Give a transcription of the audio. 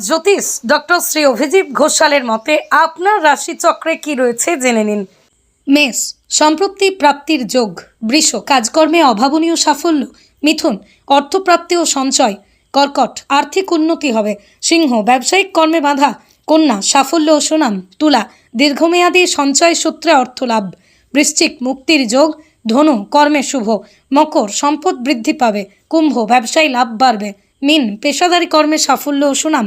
জ্যোতিষ doctor Shri Abhijit ঘোষালের মতে আপনার রাশিচক্রে কি রয়েছে জেনে নিন। মেষ সম্পত্তি প্রাপ্তির যোগ, বৃষ, কাজকর্মে অভাবনীয় সাফল্য, মিথুন, অর্থপ্রাপ্তি ও সঞ্চয়, কর্কট, আর্থিক উন্নতি হবে, সিংহ, ব্যবসায়িক কর্মে বাধা, কন্যা, সাফল্য ও সুনাম, তুলা, দীর্ঘমেয়াদী সঞ্চয় সূত্রে অর্থ লাভ, বৃশ্চিক মুক্তির যোগ, ধনু, কর্মে শুভ, মকর, সম্পদ বৃদ্ধি পাবে, কুম্ভ, ব্যবসায়ী লাভ বাড়বে, মিন, পেশাদারি কর্মে সাফল্য ও সুনাম।